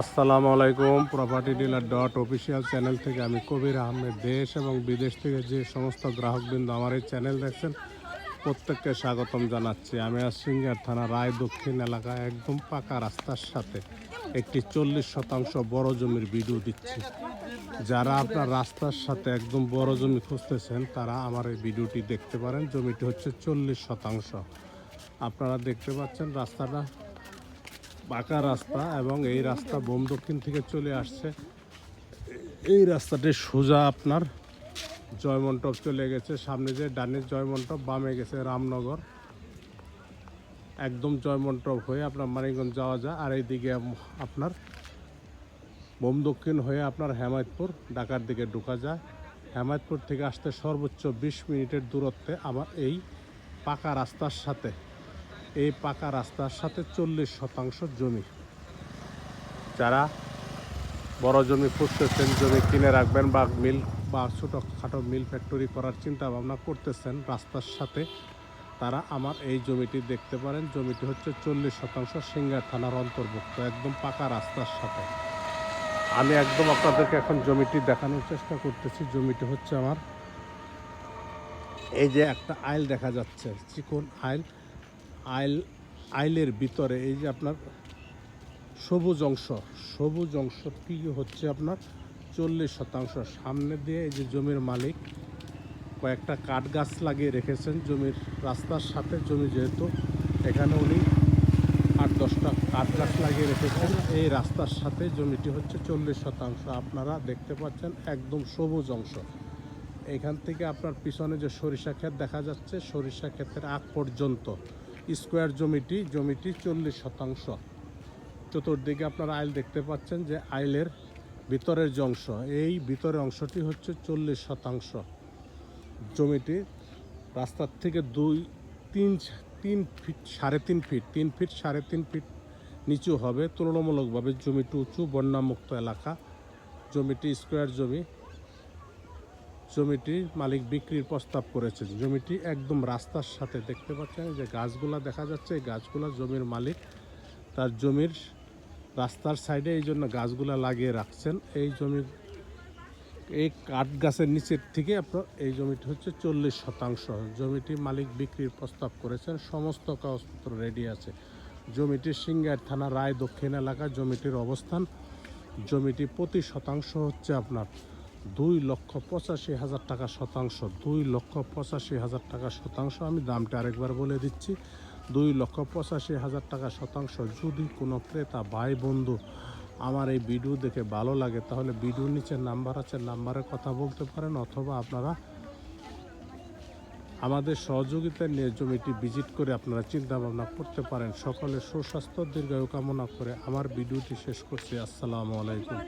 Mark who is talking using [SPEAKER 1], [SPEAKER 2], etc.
[SPEAKER 1] আসসালামু আলাইকুম property dealer dot official channel থেকে আমি কবির আহমেদ। দেশ এবং বিদেশ থেকে যে সমস্ত গ্রাহকবৃন্দ আমার এই চ্যানেল দেখছেন, প্রত্যেককে স্বাগতম জানাচ্ছি। আমি আজ সিঙ্গার থানা, রায় দক্ষিণ এলাকায় একদম পাকা রাস্তার সাথে একটি চল্লিশ শতাংশ বড় জমির ভিডিও দিচ্ছি। যারা আপনার রাস্তার সাথে একদম বড় জমি খুঁজতেছেন, তারা আমার এই ভিডিওটি দেখতে পারেন। জমিটি হচ্ছে চল্লিশ শতাংশ। আপনারা দেখতে পাচ্ছেন রাস্তাটা পাকা রাস্তা এবং এই রাস্তা বোম দক্ষিণ থেকে চলে আসছে। এই রাস্তাটি সোজা আপনার জয়মন্টপ চলে গেছে। সামনে যে ডানের জয়মন্টপ, বামে গেছে রামনগর। একদম জয়মন্টপ হয়ে আপনার মানিকগঞ্জ যাওয়া যায়। আর এইদিকে আপনার বোম দক্ষিণ হয়ে আপনার হেমায়তপুর, ঢাকার দিকে ঢোকা যায়। হেমায়তপুর থেকে আসতে সর্বোচ্চ বিশ মিনিটের দূরত্বে আমার এই পাকা রাস্তার সাথে এই পাকা রাস্তার সাথে চল্লিশ শতাংশ জমি। যারা বড় জমি খুঁজতেছেন, জমি কিনে রাখবেন বা মিল বা ছোটোখাটো মিল ফ্যাক্টরি করার চিন্তা ভাবনা করতেছেন রাস্তার সাথে, তারা আমার এই জমিটি দেখতে পারেন। জমিটি হচ্ছে চল্লিশ শতাংশ সিঙ্গার থানার অন্তর্ভুক্ত, একদম পাকা রাস্তার সাথে। আমি একদম আপনাদেরকে এখন জমিটি দেখানোর চেষ্টা করতেছি। জমিটি হচ্ছে আমার, এই যে একটা আইল দেখা যাচ্ছে, চিকন আইল। আইল, আইলের ভিতরে, এই যে আপনার সবুজ অংশ, সবুজ অংশটি হচ্ছে আপনার? চল্লিশ শতাংশ। সামনে দিয়ে এই যে জমির মালিক কয়েকটা কাঠ গাছ লাগিয়ে রেখেছেন জমির রাস্তার সাথে। জমি যেহেতু, এখানে উনি আট, দশটা কাঠ গাছ লাগিয়ে রেখেছেন। এই রাস্তার সাথে জমিটি হচ্ছে চল্লিশ শতাংশ। আপনারা দেখতে পাচ্ছেন একদম সবুজ অংশ। এখান থেকে আপনার পিছনে যে সরিষা ক্ষেত দেখা যাচ্ছে, সরিষা ক্ষেতের আগ পর্যন্ত। স্কোয়ার জমিটি জমিটি চল্লিশ শতাংশ। চতুর্দিকে আপনারা আইল দেখতে পাচ্ছেন যে আইলের ভিতরের যে অংশ, এই ভিতরের অংশটি হচ্ছে চল্লিশ শতাংশ। জমিটি রাস্তার থেকে দুই, তিন তিন ফিট সাড়ে তিন ফিট তিন ফিট সাড়ে তিন ফিট নিচু হবে। তুলনামূলকভাবে জমিটি উঁচু, বন্যামুক্ত এলাকা। জমিটি স্কোয়ার জমি। জমিটি মালিক বিক্রির প্রস্তাব করেছে জমিটি একদম রাস্তার সাথে দেখতে পাচ্ছেন যে গাছগুলা দেখা যাচ্ছে, এই গাছগুলা জমির মালিক তার জমির রাস্তার সাইডে এই জন্য গাছগুলা লাগিয়ে রাখছেন। এই জমি এই কাঠ গাছের নিচের থেকে আপনার এই জমিটি হচ্ছে চল্লিশ শতাংশ। জমিটি মালিক বিক্রির প্রস্তাব করেছেন, সমস্ত কাগজপত্র রেডি আছে। জমিটি সিঙ্গার থানা রায় দক্ষিণ এলাকা জমিটির অবস্থান। জমিটি প্রতি শতাংশ হচ্ছে আপনার দুই লক্ষ পঁচাশি হাজার টাকা শতাংশ, দুই লক্ষ পঁচাশি হাজার টাকা শতাংশ, আমি দামটা আরেকবার বলে দিচ্ছি। দুই লক্ষ পঁচাশি হাজার টাকা শতাংশ যদি কোনো ক্রেতা ভাই বন্ধু আমার এই ভিডিও দেখে ভালো লাগে, তাহলে ভিডিওর নিচে নাম্বার আছে, নাম্বারে কথা বলতে পারেন, অথবা আপনারা আমাদের সহযোগিতায় নিয়ে জমিটি ভিজিট করে আপনারা চিন্তা ভাবনা করতে পারেন। সকলে সুস্বাস্থ্য, দীর্ঘায়ু কামনা করে আমার ভিডিওটি শেষ করছি। আসসালামু আলাইকুম।